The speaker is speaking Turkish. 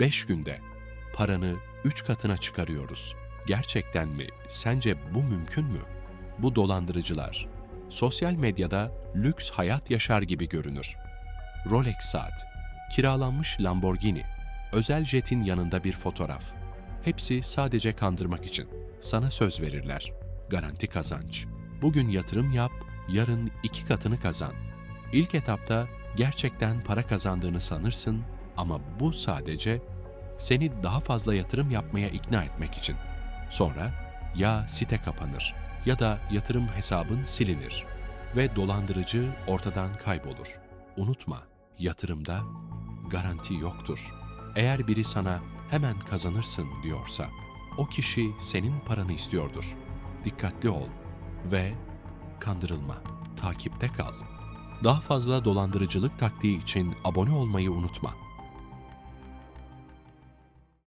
5 günde paranı 3 katına çıkarıyoruz. Gerçekten mi? Sence bu mümkün mü? Bu dolandırıcılar sosyal medyada lüks hayat yaşar gibi görünür. Rolex saat, kiralanmış Lamborghini, özel jetin yanında bir fotoğraf. Hepsi sadece kandırmak için. Sana söz verirler. Garanti kazanç. Bugün yatırım yap, yarın iki katını kazan. İlk etapta gerçekten para kazandığını sanırsın ama bu sadece seni daha fazla yatırım yapmaya ikna etmek için. Sonra ya site kapanır ya da yatırım hesabın silinir ve dolandırıcı ortadan kaybolur. Unutma, yatırımda garanti yoktur. Eğer biri sana hemen kazanırsın diyorsa, o kişi senin paranı istiyordur. Dikkatli ol ve kandırılma, takipte kal. Daha fazla dolandırıcılık taktiği için abone olmayı unutma.